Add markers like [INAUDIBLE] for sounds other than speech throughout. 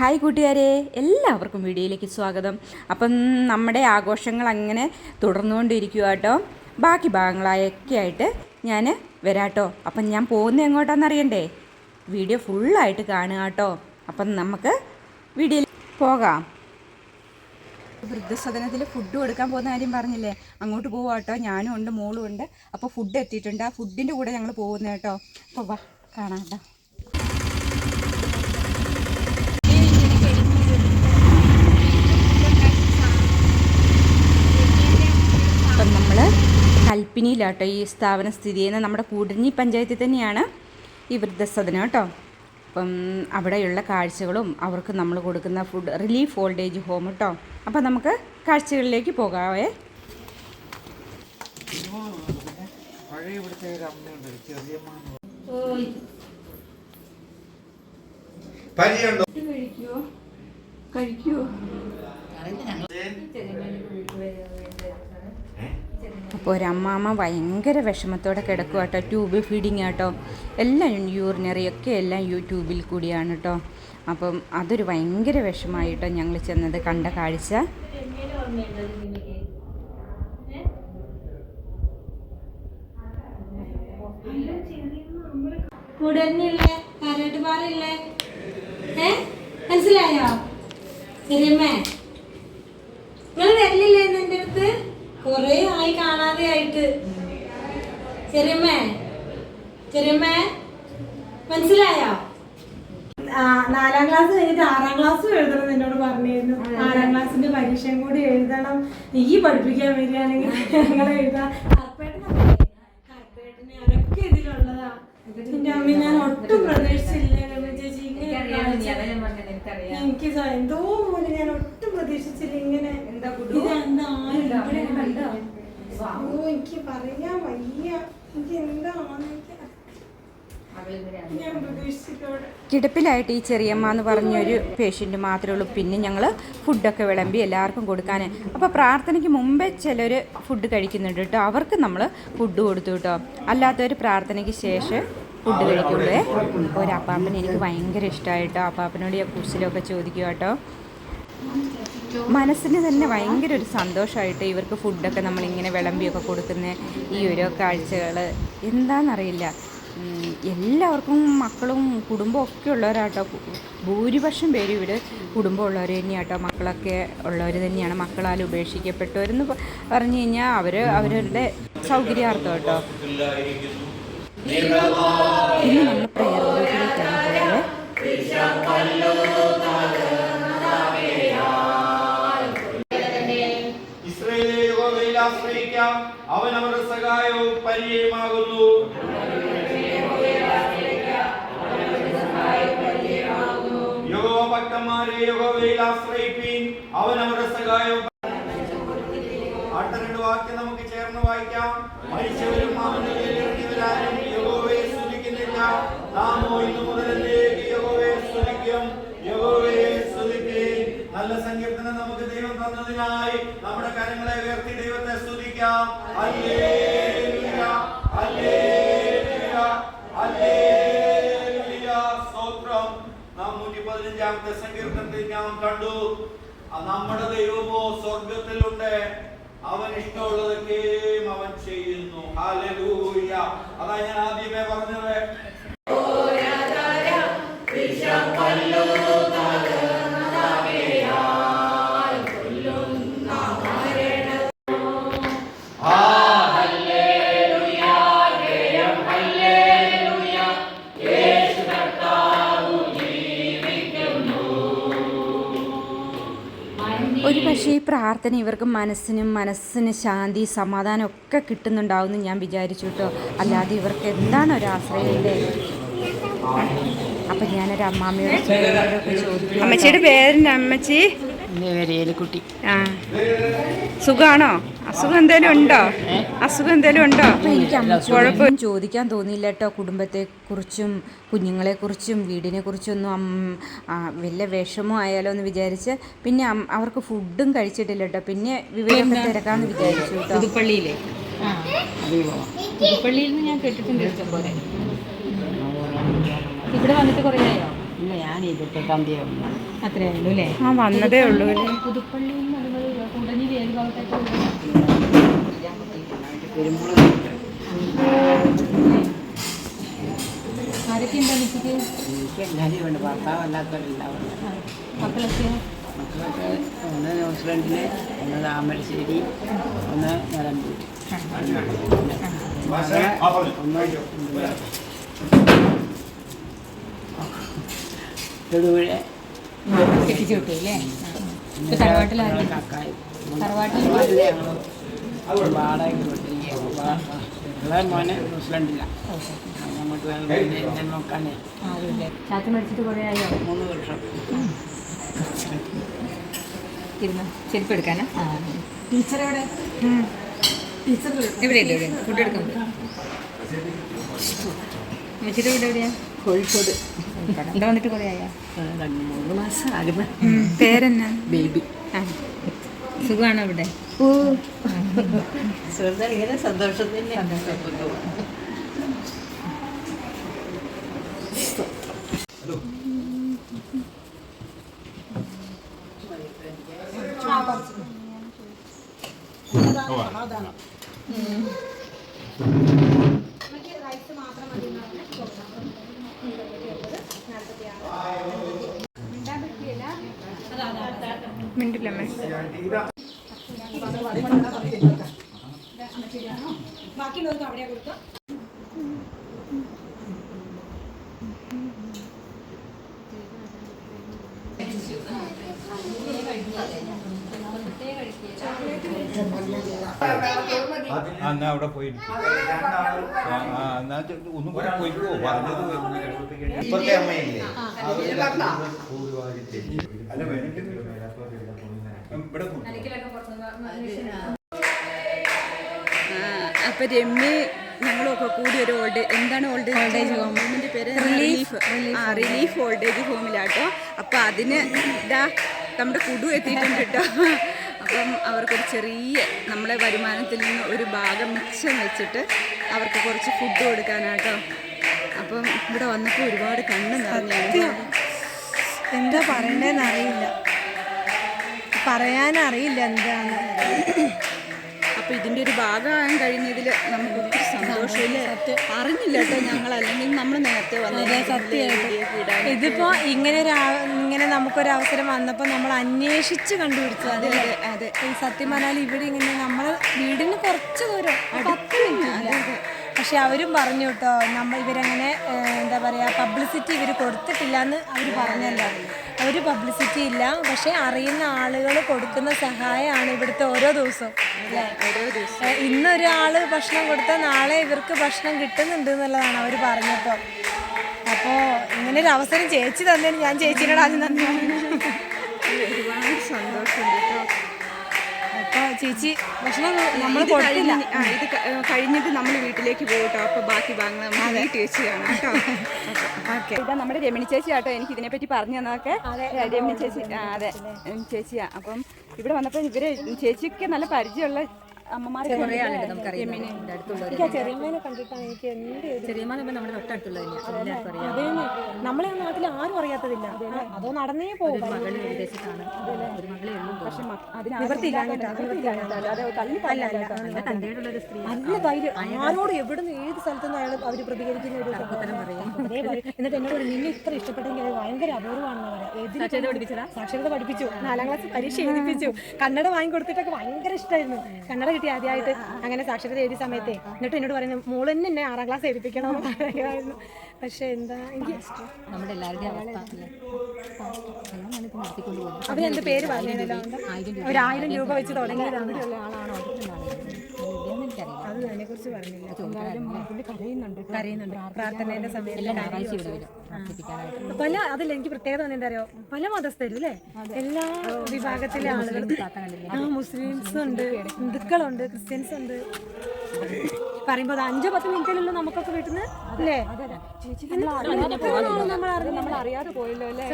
Hi കൂട്ടുകാരെ എല്ലാവർക്കും വീഡിയോയിലേക്ക് സ്വാഗതം. അപ്പം നമ്മുടെ ആഘോഷങ്ങൾ അങ്ങനെ തുടർന്നുകൊണ്ടിരിക്കുക കേട്ടോ ബാക്കി ഭാഗങ്ങളൊക്കെ ആയിട്ട് ഞാൻ വരാട്ടോ. അപ്പം ഞാൻ പോകുന്നത് എങ്ങോട്ടാണെന്ന് അറിയണ്ടേ? വീഡിയോ ഫുള്ളായിട്ട് കാണുക കേട്ടോ അപ്പം നമുക്ക് വീഡിയോയിൽ പോകാം. വൃദ്ധസദനത്തിൽ ഫുഡ് കൊടുക്കാൻ പോകുന്ന കാര്യം പറഞ്ഞില്ലേ? അങ്ങോട്ട് പോവാം കേട്ടോ ഞാനും ഉണ്ട് മോളും ഉണ്ട്. അപ്പോൾ ഫുഡ് എത്തിയിട്ടുണ്ട്. ആ ഫുഡിന്റെ കൂടെ ഞങ്ങൾ പോകുന്നത് കേട്ടോ. അപ്പോൾ വാ കാണാം കേട്ടോ അപ്പം നമ്മൾ കൽപ്പിനിയിലാട്ടോ ഈ സ്ഥാപനം സ്ഥിതി ചെയ്യുന്നത്. നമ്മുടെ കൂടഞ്ഞി പഞ്ചായത്തിൽ തന്നെയാണ് ഈ വൃദ്ധസദനം കേട്ടോ. അപ്പം അവിടെയുള്ള കാഴ്ചകളും അവർക്ക് നമ്മൾ കൊടുക്കുന്ന food relief old age home കേട്ടോ. അപ്പം നമുക്ക് കാഴ്ചകളിലേക്ക് പോകാവേ. പഴയ ഇവിടുത്തെ ഒരു അമ്മയുണ്ട്. പരിചയമുണ്ടോ അപ്പോൾ ഒരമ്മാമ്മ ഭയങ്കര വിഷമത്തോടെ കിടക്കുക കേട്ടോ ട്യൂബ് ഫീഡിങ് കേട്ടോ എല്ലാം യൂറിനറി ഒക്കെ എല്ലാം യൂട്യൂബിൽ കൂടിയാണ് കേട്ടോ അപ്പം അതൊരു ഭയങ്കര വിഷമായിട്ടോ ഞങ്ങൾ ചെന്നത് കണ്ട കാഴ്ച. മനസ്സിലായോ? ശരിയമ്മേ നിങ്ങൾ വരലില്ലേ എന്റെ അടുത്ത്? കൊറേ ആയി കാണാതെ ആയിട്ട്. ചെറിയമ്മേ ചെറിയമ്മേ മനസ്സിലായോ? നാലാം ക്ലാസ് കഴിഞ്ഞിട്ട് ആറാം ക്ലാസ് എഴുതണം എന്ന് എന്നോട് പറഞ്ഞിരുന്നു. ആറാം ക്ലാസ്സിന്റെ പരീക്ഷയും കൂടി എഴുതണം. നീ പഠിപ്പിക്കാൻ വരികയാണെങ്കിൽ ഞങ്ങളെ എഴുതാം? കർപ്പേട്ടന് അതൊക്കെ ഇതിലുള്ളതാ. എന്റെ അമ്മ ഞാൻ ഒട്ടും പ്രതീക്ഷിച്ചില്ല ചേച്ചി. എനിക്ക് എന്തോ പോലെ ഞാൻ ഒട്ടും പ്രതീക്ഷിച്ചില്ല ഇങ്ങനെ. ഇതെന്താ എനിക്ക് പറയാൻ വയ്യ. എനിക്ക് എന്താണ് എനിക്ക് ഞാൻ പ്രതീക്ഷിച്ചിട്ടോടെ കിടപ്പിലായിട്ട് ഈ ചെറിയമ്മ എന്ന് പറഞ്ഞൊരു പേഷ്യന്റ് മാത്രമേ ഉള്ളൂ. പിന്നെ ഞങ്ങൾ ഫുഡൊക്കെ വിളമ്പി എല്ലാവർക്കും കൊടുക്കാൻ അപ്പോൾ പ്രാർത്ഥനയ്ക്ക് മുമ്പേ ചിലർ ഫുഡ് കഴിക്കുന്നുണ്ട് കേട്ടോ അവർക്ക് നമ്മൾ ഫുഡ് കൊടുത്തു കേട്ടോ അല്ലാത്തവർ പ്രാർത്ഥനയ്ക്ക് ശേഷം ഫുഡ് കഴിക്കുള്ളൂ. ഒരു അപ്പാപ്പനെ എനിക്ക് ഭയങ്കര ഇഷ്ടമായിട്ടോ അപ്പാപ്പനോട് ഞാൻ കുസിലൊക്കെ ചോദിക്കുക കേട്ടോ മനസ്സിന് തന്നെ ഭയങ്കര ഒരു സന്തോഷമായിട്ട് ഇവർക്ക് ഫുഡൊക്കെ നമ്മളിങ്ങനെ വിളമ്പിയൊക്കെ കൊടുക്കുന്ന ഈ ഓരോ കാഴ്ചകൾ. എന്താണെന്നറിയില്ല എല്ലാവർക്കും മക്കളും കുടുംബവും ഒക്കെ ഉള്ളവരാട്ടോ. ഭൂരിപക്ഷം പേരും ഇവിടെ കുടുംബമുള്ളവർ തന്നെയാട്ടോ. മക്കളൊക്കെ ഉള്ളവർ തന്നെയാണ്. മക്കളാൽ ഉപേക്ഷിക്കപ്പെട്ടവരെന്ന് പറഞ്ഞു കഴിഞ്ഞാൽ അവർ അവരുടെ സൗകര്യാർത്ഥം കേട്ടോ ഇന്ന് നമ്മൾ പ്രയർ ഗ്രൂപ്പിലേക്കാണ് അവൻ അവരുടെ സഹായവും പരിചയമാകുന്നു. യോഗഭക്തന്മാരെ ഭക്തന്മാരെ യഹോവയിൽ ആശ്രയിപ്പീൻ. അവൻ അവരുടെ സഹായവും അടുത്ത രണ്ട് വാക്യം നമുക്ക് ചേർന്ന് വായിക്കാം. മരിച്ചവരും ദൈവം നമ്മുടെ കരങ്ങളെ ഉയർത്തി ദൈവത്തെ സ്തുതിക്കാം. നാം ഞാൻ കണ്ടു. നമ്മുടെ ദൈവമോ സ്വർഗത്തിലുണ്ട് അവൻ ഇഷ്ടമുള്ളതൊക്കെയും അവൻ ചെയ്യുന്നു. അതാ ഞാൻ ആദ്യമേ പറഞ്ഞത്. ഒരു പ്രാർത്ഥന ഇവർക്ക് മനസ്സിനും മനസ്സിന് ശാന്തി സമാധാനം ഒക്കെ കിട്ടുന്നുണ്ടാവും എന്ന് ഞാൻ വിചാരിച്ചു കേട്ടോ. അല്ലാതെ ഇവർക്ക് എന്താണ് ഒരു ആശ്രയമില്ലേ അപ്പം ഞാനൊരു അമ്മാമ്മയോട് ചോദിക്കും അമ്മച്ചിയുടെ പേരെന്താ അമ്മച്ചി? ഏലിക്കുട്ടി ആ. സുഖാണോ? അസുഖം എന്തേലും ഉണ്ടോ? അസുഖം എന്തേലും ഉണ്ടോ? എനിക്ക് കുഴപ്പം ചോദിക്കാൻ തോന്നിയില്ല കേട്ടോ. കുടുംബത്തെ കുറിച്ചും കുഞ്ഞുങ്ങളെ കുറിച്ചും വീടിനെ കുറിച്ചൊന്നും ഒന്നും വലിയ വിഷമോ ആയാലോ എന്ന് വിചാരിച്ച് പിന്നെ അവർക്ക് ഫുഡും കഴിച്ചിട്ടില്ല കേട്ടോ. പിന്നെ വിവരം തിരക്കാന്ന് വിചാരിച്ചു കേട്ടോ. പുതുപ്പള്ളിയിലെ? പുതുപ്പള്ളിയിൽ നിന്ന് ഞാൻ കേട്ടിട്ടുണ്ട് ഇഷ്ടം പോലെ ഇവിടെ വന്നിട്ട് കുറേ ആയോ? ഇല്ല ഞാൻ ഇരുപത്തെട്ടാം തീയതി വന്നു. അത്രേ ഉള്ളൂ അല്ലേ? ആ വന്നതേ ഉള്ളൂ പുതുപ്പള്ളിയിൽ നിന്ന് അതുപോലെ കുടഞ്ഞിൽ ഏത് ഭാഗത്തായിട്ട് വരുമ്പോൾ ആരൊക്കെ ഉണ്ടോ എനിക്ക് എല്ലാവരും ഉണ്ട്. ഭർത്താവ് മക്കളൊക്കെ? മക്കളൊക്കെ ഒന്ന് ന്യൂസിലൻഡിൽ ഒന്ന് താമരശ്ശേരി ഒന്ന് നിലമ്പൂർ ഒന്ന് തൊടുപുഴ. കെട്ടിച്ചു വിട്ടു അല്ലേ തറവാട്ടിൽ വാടകയ്ക്ക് മോനെ നോക്കാനേ ആരുമില്ലേ? ചാച്ച മരിച്ചിട്ട് കുറേ ആയോ? മൂന്ന് വർഷം ഇരുന്ന്? ചെരുപ്പ് എടുക്കാനാ? ആ. ടീച്ചർ എവിടെ ഇവിടെ ഫുഡ് എടുക്കാൻ വെച്ചിട്ട് ഇവിടെ എവിടെയാ? കോഴിക്കോട്. ഇവിടെ വന്നിട്ട് കുറേ ആയോ? രണ്ട് മൂന്ന് മാസം ആകുമ്പോൾ പേരെന്നാ? ബേബി. സുഖമാണോ ഇവിടെ സുഹൃത്തുക്കൾ ഇങ്ങനെ സന്തോഷത്തിന് മിണ്ടില്ലമ്മേ ബാക്കിയുള്ളവർക്ക് അവിടെ കൊടുക്കാം ആ, എന്നാ അവിടെ പോയി എന്നാ ഒന്നും കൂടെ പോയിക്കോ പറഞ്ഞത് ഇപ്പോഴത്തെ അമ്മയില്ലേ അല്ല വേണമെങ്കിൽ ഇവിടെ അപ്പൊ രമ്യ ഞങ്ങളൊക്കെ കൂടി ഒരു ഓൾഡ് എന്താണ് ഓൾഡ് ഏജ് ഹോമിന്റെ പേര് റിലീഫ് ആ റിലീഫ് ഓൾഡ് ഏജ് ഹോമിലാട്ടോ അപ്പൊ അതിന് ഇതാ നമ്മുടെ കുടു എത്തിയിട്ടുണ്ട് [LAUGHS] കേട്ടോ അപ്പം അവർക്കൊരു ചെറിയ നമ്മളെ വരുമാനത്തിൽ നിന്ന് ഒരു ഭാഗം മിച്ചം വെച്ചിട്ട് അവർക്ക് കുറച്ച് ഫുഡ് കൊടുക്കാനാട്ടോ അപ്പം ഇവിടെ വന്നപ്പോൾ ഒരുപാട് കണ്ണ് നിറഞ്ഞു. എന്താ പറയണ്ടേന്ന് അറിയില്ല. പറയാനറിയില്ല എന്താണ് അപ്പൊ ഇതിന്റെ ഒരു ഭാഗമാകാൻ കഴിഞ്ഞതിൽ നമുക്ക് ഒത്തിരി സന്തോഷമില്ല അറിഞ്ഞില്ല കേട്ടോ ഞങ്ങൾ അല്ലെങ്കിൽ നമ്മൾ നേരത്തെ വന്നത് സത്യമായിട്ട് ഇതിപ്പോ ഇങ്ങനെ ഒരു ഇങ്ങനെ നമുക്കൊരു അവസരം വന്നപ്പോൾ നമ്മൾ അന്വേഷിച്ച് കണ്ടുപിടിച്ചു അതെ അതെ. ഈ സത്യം പറഞ്ഞാൽ ഇവിടെ ഇങ്ങനെ നമ്മൾ വീടിന് കുറച്ച് ദൂരം പത്ത് മിനിറ്റ് പക്ഷെ അവരും പറഞ്ഞു കേട്ടോ നമ്മൾ ഇവരങ്ങനെ എന്താ പറയാ പബ്ലിസിറ്റി ഇവർ കൊടുത്തിട്ടില്ല എന്ന് അവർ പറഞ്ഞല്ലോ. അവർ പബ്ലിസിറ്റി ഇല്ല. പക്ഷെ അറിയുന്ന ആളുകൾ കൊടുക്കുന്ന സഹായമാണ് ഇവിടുത്തെ ഓരോ ദിവസവും. ഇന്നൊരാൾ ഭക്ഷണം കൊടുത്താൽ നാളെ ഇവർക്ക് ഭക്ഷണം കിട്ടുന്നുണ്ട് എന്നുള്ളതാണ് അവർ പറഞ്ഞപ്പോൾ അപ്പോൾ ഇങ്ങനെ ഒരു അവസരം ചേച്ചി തന്നതിന് ഞാൻ ചേച്ചിനോട് ആദ്യം നന്ദി ചേച്ചി ഭക്ഷണം നമ്മൾ ആ ഇത് കഴിഞ്ഞിട്ട് നമ്മൾ വീട്ടിലേക്ക് പോകട്ടോ അപ്പൊ ബാക്കി വാങ്ങണം നമുക്ക് വീട്ടിൽ വെച്ച് കാണാം കേട്ടോ. [LAUGHS] ഓക്കെ. ഇതാ നമ്മുടെ രമണി ചേച്ചി ആട്ടോ എനിക്ക് ഇതിനെപ്പറ്റി പറഞ്ഞു തന്നതൊക്കെ. രമണി ചേച്ചി അതെ. ചേച്ചിയാ. അപ്പം ഇവിടെ വന്നപ്പോൾ ഇവർ ചേച്ചിക്ക് നല്ല പരിചയമുള്ള ചെറിയമ്മേനെ കണ്ടിട്ടാണ് എനിക്ക് എന്ത് നമ്മുടെ തൊട്ടടുത്തുള്ള നമ്മളെ നാട്ടിൽ ആരും അറിയാത്തതില്ല. അതോ നടന്നേ പോകും. നല്ല ധൈര്യം. ആരോട് എവിടുന്ന് ഏത് സ്ഥലത്തു നിന്ന് അയാൾ അവർ പ്രതികരിക്കുന്ന ഒരു എന്നിട്ട് എന്നോട് നിന്നെ ഇത്ര ഇഷ്ടപ്പെട്ടെങ്കിൽ ഭയങ്കര അപൂർവമാണെന്ന് പറയാം. സാക്ഷരത പഠിപ്പിച്ചു. നാലാം ക്ലാസ് പരീക്ഷ എഴുതിപ്പിച്ചു. കന്നഡ വാങ്ങി കൊടുത്തിട്ടൊക്കെ ഭയങ്കര ഇഷ്ടമായിരുന്നു കന്നഡ കിട്ടി ആദ്യമായിട്ട് അങ്ങനെ സാക്ഷരത എഴുതിയ സമയത്തെ. എന്നിട്ട് എന്നോട് പറയുന്നത് മോളെ തന്നെ എന്നെ ആറാം ക്ലാസ് എഴുതിപ്പിക്കണം പറയുമായിരുന്നു പക്ഷെ എന്താ എനിക്ക് നമ്മുടെ പോകുന്നത് പേര് പറഞ്ഞല്ലോ ഒരു ആയിരം രൂപ വെച്ച് തുടങ്ങിയതാണ്. ആളാണോ കുറിച്ച് പറഞ്ഞില്ല. എന്തായാലും പുള്ളി കരയുന്നുണ്ട് കരയുന്നുണ്ട്. പ്രാർത്ഥനയുടെ സമയത്ത് പല അതിൽ എനിക്ക് പ്രത്യേകത എന്താ അറിയോ? പല മതസ്ഥരും അല്ലേ എല്ലാ വിഭാഗത്തിലെ ആളുകളും ആ മുസ്ലിംസ് ഉണ്ട്. ഹിന്ദുക്കളുണ്ട് ക്രിസ്ത്യൻസ് ഉണ്ട്. പറയുമ്പോൾ അത് അഞ്ചോ പത്ത് മിനിറ്റിലുള്ള നമുക്കൊക്കെ വീട്ടിൽ നിന്ന് അല്ലേ നമ്മൾ നമ്മൾ അറിയാതെ പോയല്ലോ അല്ലേ?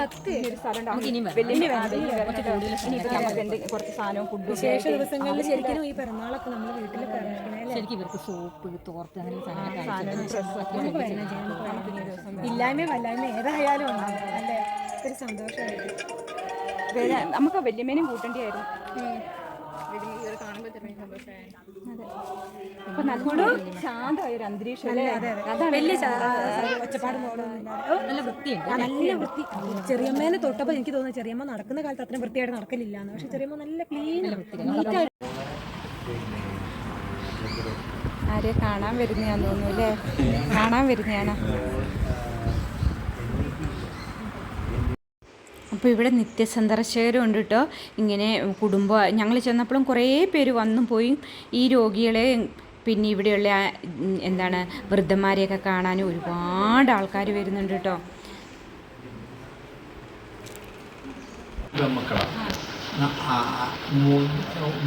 കുറച്ച് സാധനവും ഫുഡും വിശേഷ ദിവസങ്ങളിൽ ശരിക്കും ഈ പിറന്നാളൊക്കെ നമ്മൾ വീട്ടിൽ ശരിക്കും ഇവർക്ക് സോപ്പ് തോർത്ത് അങ്ങനെ സാധനങ്ങളൊക്കെ ഇല്ലായ്മ വല്ലായ്മ ഏതായാലും ഉണ്ടാവും അല്ലേ? ഒരു സന്തോഷമായിട്ട് വേറെ നമുക്ക് വല്യമ്മേനും കൂട്ടേണ്ടിയായിരുന്നു. ശാന്തമായ ഒരു അന്തരീക്ഷം നല്ല വൃത്തിയുണ്ട്. നല്ല വൃത്തി. ചെറിയമ്മേനെ തൊട്ടപ്പോൾ എനിക്ക് തോന്നുന്നു ചെറിയമ്മ നടക്കുന്ന കാലത്ത് അത്രയും വൃത്തിയായിട്ട് നടക്കലില്ല പക്ഷെ ചെറിയമ്മ നല്ല ക്ലീൻ നീറ്റായിട്ട് ആരെ കാണാൻ വരുന്നയാന്ന് തോന്നുന്നു അല്ലേ? കാണാൻ വരുന്നയാണ് അപ്പോൾ ഇവിടെ നിത്യസന്ദർശകരും ഉണ്ട് കേട്ടോ. ഇങ്ങനെ കുടുംബം ഞങ്ങൾ ചെന്നപ്പോഴും കുറേ പേര് വന്നും പോയി ഈ രോഗികളെ പിന്നെ ഇവിടെയുള്ള എന്താണ് വൃദ്ധന്മാരെയൊക്കെ കാണാനും ഒരുപാട് ആൾക്കാർ വരുന്നുണ്ട് കേട്ടോ.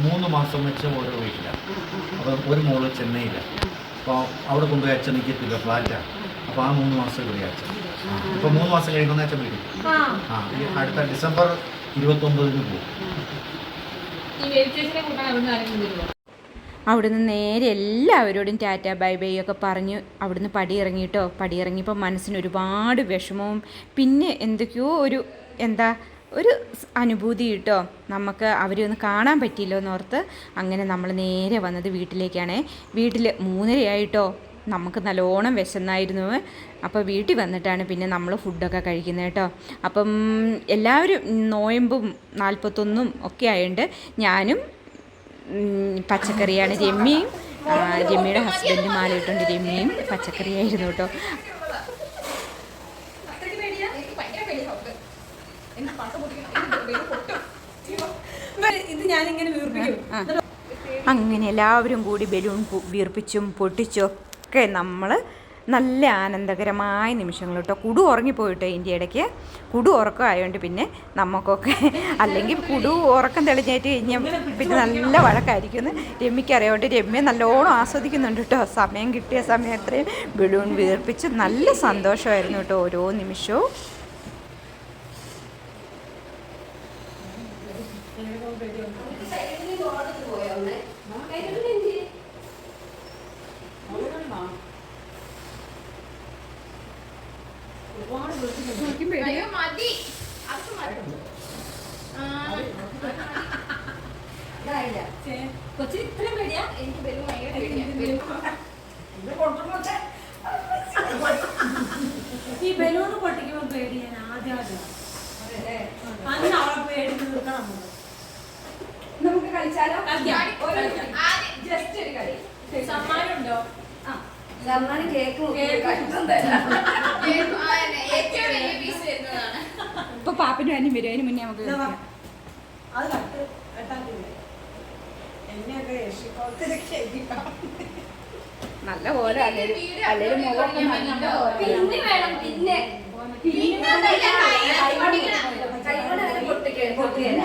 മൂന്ന് മാസം വെച്ച് ഓരോ വീട്ടിലാണ് അപ്പം ഒരു മോൾ ചെന്നൈയിലാണ് അപ്പോൾ അവിടെ കൊണ്ടുപോയി അച്ഛൻ നിൽക്കത്തില്ല ഫ്ലാറ്റാണ് അപ്പോൾ ആ മൂന്ന് മാസം ഇവിടെ അച്ഛൻ. ഇപ്പോൾ മൂന്ന് മാസം കഴിയുമ്പോൾ അച്ഛൻ വിളിക്കും. ആ. ഈ അടുത്ത ഡിസംബർ ഇരുപത്തി ഒമ്പതിന് പോകും അവിടുന്ന് നേരെ എല്ലാവരോടും ടാറ്റ ബൈ ബൈ ഒക്കെ പറഞ്ഞ്. അവിടുന്ന് പടിയിറങ്ങിയിട്ടോ പടിയിറങ്ങിയപ്പോൾ മനസ്സിന് ഒരുപാട് വിഷമവും പിന്നെ എന്തൊക്കെയോ ഒരു എന്താ ഒരു അനുഭൂതി കിട്ടോ നമുക്ക് അവരെ ഒന്ന് കാണാൻ പറ്റിയില്ലോ എന്നോർത്ത് അങ്ങനെ നമ്മൾ നേരെ വന്നത് വീട്ടിലേക്കാണ്. വീട്ടിൽ മൂന്നരയായിട്ടോ? നമുക്ക് നല്ലോണം വിശന്നായിരുന്നു. അപ്പോൾ വീട്ടിൽ വന്നിട്ടാണ് പിന്നെ നമ്മൾ ഫുഡൊക്കെ കഴിക്കുന്നത് കേട്ടോ. അപ്പം എല്ലാവരും നോയമ്പും നാൽപ്പത്തൊന്നും ഒക്കെ ആയതുകൊണ്ട് ഞാനും പച്ചക്കറിയാണ് രമ്യയും രമ്യയുടെ ഹസ്ബൻഡ് മാലയിട്ടുണ്ട് രമ്യയും പച്ചക്കറിയായിരുന്നു കേട്ടോ. ഇത് ഞാനിങ്ങനെ വീർപ്പിക്കും. അങ്ങനെ എല്ലാവരും കൂടി ബലൂൺ വീർപ്പിച്ചും പൊട്ടിച്ചും ഒക്കെ നമ്മൾ നല്ല ആനന്ദകരമായ നിമിഷങ്ങൾ കേട്ടോ. കുടു ഉറങ്ങിപ്പോയിട്ടോ ഇതിന്റെ ഇടയ്ക്ക്. കുടു ഉറക്കം ആയതുകൊണ്ട് പിന്നെ നമുക്കൊക്കെ [LAUGHS] അല്ലെങ്കിൽ കുടു ഉറക്കം തെളിഞ്ഞേറ്റ് കഴിഞ്ഞാൽ പിന്നെ നല്ല വഴക്കായിരിക്കും എന്ന് രമ്യക്ക് അറിയാണ്ട് രമ്യ നല്ലോണം ആസ്വദിക്കുന്നുണ്ട് കേട്ടോ. സമയം കിട്ടിയ സമയം അത്രയും ബലൂൺ വീർപ്പിച്ച് നല്ല സന്തോഷമായിരുന്നു കേട്ടോ ഓരോ നിമിഷവും. ഈ ബലൂൺ പൊട്ടിക്കുമ്പോ പേടി ഞാൻ ആദ്യം ആദ്യം അന്ന് അവളെ പേടി തീർക്കണം. നമുക്ക് കളിച്ചാലോ? സമ്മാനം കേക്ക് ഇപ്പൊ പാപ്പനും അനിയും വരും അതിന് മുന്നേ നമുക്ക് നല്ല പോലെ അല്ലെങ്കിൽ പോലെ പിന്നെ വേണം പിന്നെ. പിന്നെ കൈകൊണ്ട് അങ്ങനെ പൊട്ടിക്കുക പൊട്ടിയല്ല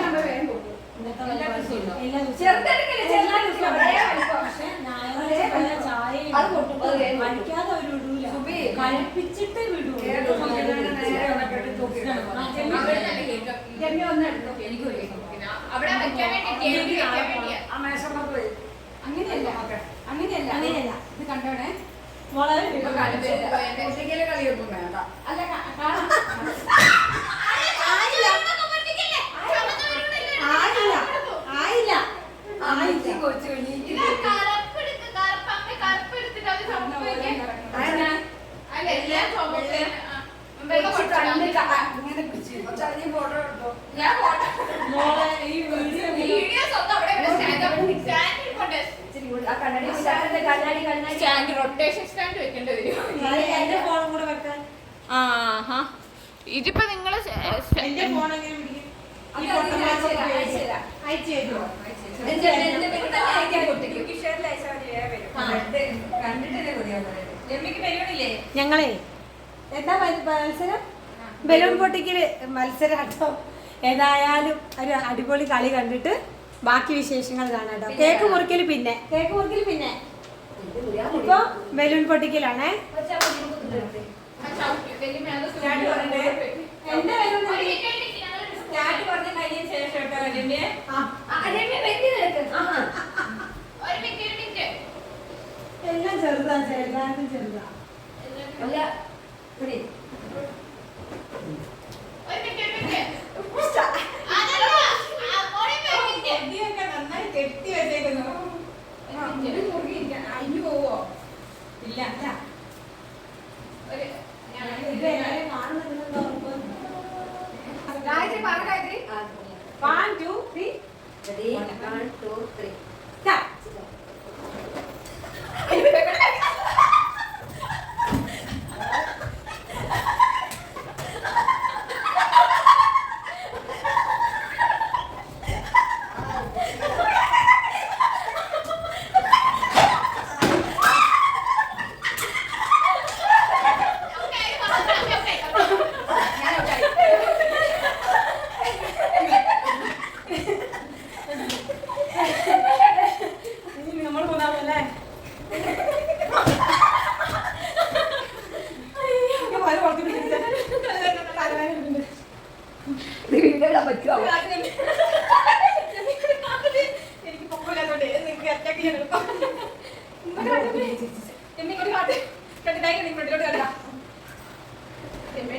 ചെറുതെടുക്കല്ലേ ചെറുതെടുക്കല്ലേ അത് പൊട്ടും. കഴിക്കാതെ അവർ വിടൂല. സുബി. കഴിപ്പിച്ചിട്ടേ വിടൂ. അങ്ങനെയല്ല. അങ്ങനെയല്ല. അങ്ങനെയല്ല. ഇത് കണ്ടോണേ? വളരെ കളിയൊന്നും വേണ്ട. അല്ല കാണാം ആയില്ല ആയില്ല ആയില്ല അമ്മച്ചി കൊച്ചു എണീറ്റ് വെച്ച് കണ്ണ് ക- ഇങ്ങനെ പിടിച്ച്. കുറച്ചധികം photo എടുത്തോ. മോളെ ഈ വീഡിയോ ഇച്ചിരി കൂടി. ആ കണ്ണാടി വെച്ച് കണ്ണാടി കണ്ണാടി റൊട്ടേഷൻ സ്റ്റാൻഡ് വെക്കേണ്ടി വരും എന്റെ ഫോണും കൂടെ വെക്കാൻ ആഹാ ഇതിപ്പോ നിങ്ങൾ എന്റെ ഫോൺ എങ്ങനെ പിടിക്കും ഈ അത് പൊട്ടന്മാർക്ക് അയച്ചു തരാം, ഉപയോഗിച്ച്. അയച്ചു തരാം. അയച്ചു തരുമോ എന്റെ എന്റെ പേര് തന്നെ അയക്കാൻ പൊട്ടിക്കും. കണ്ടിട്ടല്ലേ രമ്യക്ക് പരിപാടിയില്ലേ ഞങ്ങളെ. എന്താ മത്സരം? ബലൂൺ പൊട്ടിക്കൽ മത്സരം കേട്ടോ ഏതായാലും ഒരു അടിപൊളി കളി കണ്ടിട്ട് ബാക്കി വിശേഷങ്ങൾ കാണാം കേട്ടോ. കേക്ക് മുറിക്കൽ പിന്നെ. കേക്ക് മുറിക്കൽ പിന്നെ. ഇപ്പൊ ബലൂൺ പൊട്ടിക്കലാണേ. ശേഷം കേട്ടോ രമ്യ ആ, ഒരു മിനിറ്റ് ഒരു മിനിറ്റ് എല്ലാം ചെറുതാ എല്ലാവർക്കും ചെറുതാ. അല്ല മിനിറ്റ് ഒരു മിനിറ്റ് അതല്ല ആ, മോളെ ഒരു മിനിറ്റ് ചെടിയൊക്കെ നന്നായി കെട്ടി വെച്ചേക്കുന്നു ആ, ഒരു മുറി ഇരിക്കാൻ. അയ്യോ പോവോ ഇല്ല അല്ല. ഒരു ഞാൻ ഇത് എല്ലാവരും കാണുന്നുണ്ടെന്ന് ഉറപ്പ്. ഗായത്രി പറ Gayathri One, two, three. Start. ഇനി നമ്മൾ മൂന്നാമല്ലേ അയ്യോ, വല പുറത്ത് പിടിച്ചിട്ട് തലവേദന എടുക്കുന്നുണ്ട്. എനിക്ക് പൊക്കമില്ലാത്തോണ്ട് നിങ്ങൾക്ക് അറ്റാക്ക് ചെയ്യാൻ എളുപ്പം. ഇങ്ങോട്ട് കാട്ട്. എന്നെ ഇങ്ങോട്ട് കാട്ട്. കണ്ടു, കൈ കണ്ടു, ഇങ്ങോട്ട് കാട്ട്. എന്നെ ആദ്യം കിട്ടിയതാ. ഇതിന് പൊക്കമുണ്ട്. തോൽവി സമ്മതിച്ചു. അത് പുറകിലോട്ട് വിളിച്ചു. എന്നെ കൈ തട്ടി കയറി. എന്നെ ഇത് പൊക്കിയാൽ നമുക്ക് ആർക്കും കിട്ടിയതാ. കാര്യം തീരുമാനാക്കാം. അത് തീർത്ത് കൊടുത്താൽ ഈ വാശി ഞാൻ പോരാട്ടോണേ. ഈ വാശി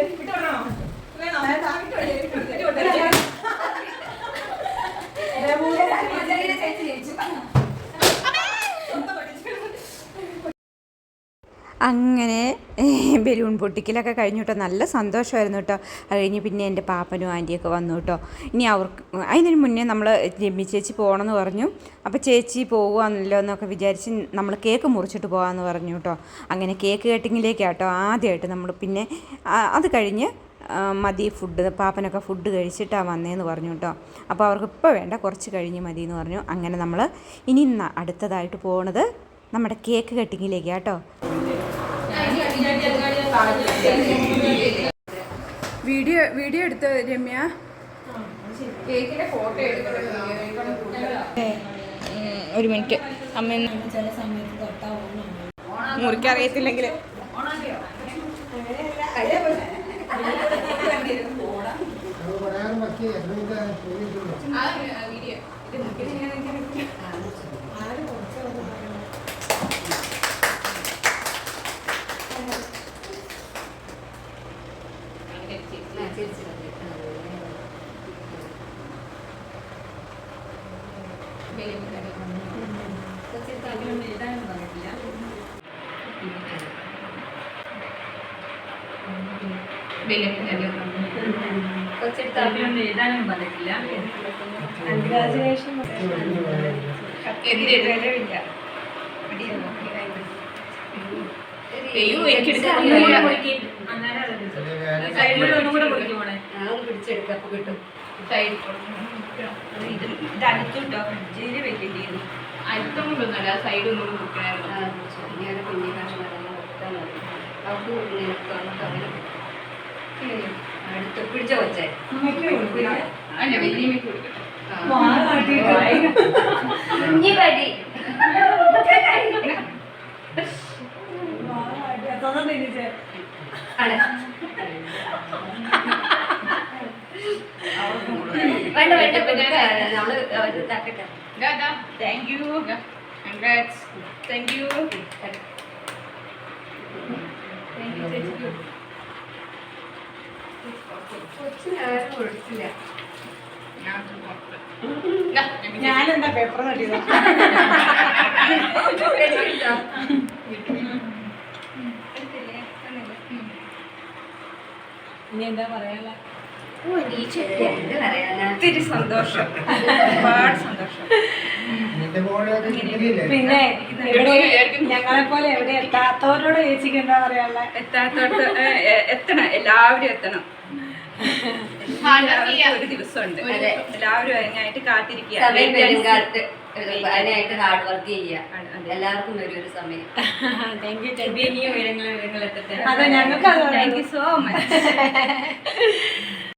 എനിക്ക് വിട്ടോണോ [LAUGHS] വേണോ? വേണ്ട, ആ അങ്ങനെ ബലൂൺ പൊട്ടിക്കലൊക്കെ കഴിഞ്ഞു കേട്ടോ നല്ല സന്തോഷമായിരുന്നു കേട്ടോ. അത് കഴിഞ്ഞ് പിന്നെ എന്റെ പാപ്പനും ആന്റിയൊക്കെ വന്നു കേട്ടോ. ഇനി അവർക്ക് അതിനു മുന്നേ നമ്മൾ ജമ്മി ചേച്ചി പോകണമെന്ന് പറഞ്ഞു. അപ്പോൾ ചേച്ചി പോകുകയാണല്ലോ എന്നൊക്കെ വിചാരിച്ച് നമ്മൾ കേക്ക് മുറിച്ചിട്ട് പോകാമെന്ന് പറഞ്ഞു കേട്ടോ. അങ്ങനെ കേക്ക് കട്ടിങ്ങിലേക്കാട്ടോ ആദ്യമായിട്ട് നമ്മൾ പിന്നെ അത് കഴിഞ്ഞ് മതി ഫുഡ് പാപ്പനൊക്കെ ഫുഡ് കഴിച്ചിട്ടാണ് വന്നതെന്ന് പറഞ്ഞു കേട്ടോ. അപ്പോൾ അവർക്ക് ഇപ്പോൾ വേണ്ട കുറച്ച് കഴിഞ്ഞ് മതി എന്ന് പറഞ്ഞു. അങ്ങനെ നമ്മൾ ഇനി അടുത്തതായിട്ട് പോണത് നമ്മുടെ കേക്ക് കട്ടിങ്ങിലേക്ക് കേട്ടോ. വീഡിയോ വീഡിയോ എടുത്ത രമ്യ കേക്കിന്റെ ഫോട്ടോ എടുക്കണം ഒരു മിനിറ്റ് അമ്മ ചില സമയത്ത് തൊട്ടാ ഓണാണ്. മുറിക്കറിയത്തില്ലെങ്കിൽ ആ വീഡിയോ അയ്യോ എനിക്കെടുക്കാൻ അറിയില്ല. സൈഡ് അരിത്തം കൊണ്ടൊന്നുമല്ല സൈഡ് ഒന്നും കൊടുക്കണമായിരുന്നു പിടിച്ച കൊച്ചേ അമ്മയ്ക്ക് കൊടുക്കില്ല. അല്ല വലിയമ്മയ്ക്ക് കൊടുക്കട്ടെ. വാ കാട്ടിയിട്ട്. വാ കാട്ടി. അതൊന്നും തിരിച്ച്. വേണ്ട വേണ്ട പിന്നെ നമ്മൾ അവർ ഇതാക്കട്ടെ. Thank you congrats thank you ഞാനെന്താ പേപ്പർ തട്ടിയത് ഇനി എന്താ പറയാനുള്ള? ഒത്തിരി സന്തോഷം. ഒരുപാട് സന്തോഷം. പിന്നെ ഞങ്ങളെ പോലെ എവിടെ എത്താത്തവരോട് ചേച്ചിക്ക് എന്താ പറയാനുള്ള? എത്താത്തവർക്ക് എത്തണം. എല്ലാവരും എത്തണം. ഒരു ദിവസമുണ്ട്. അതെ. എല്ലാവരും അതിനായിട്ട് കാത്തിരിക്കുക. അതിനായിട്ട് ഹാർഡ് വർക്ക് ചെയ്യുക. എല്ലാവർക്കും വരും ഒരു സമയം. [LAUGHS] താങ്ക് യു ഇനിയും ഉയരങ്ങൾ ഉയരങ്ങൾ എത്തട്ടെ അതെ ഞങ്ങൾക്ക് താങ്ക് യു സോ മച്ച്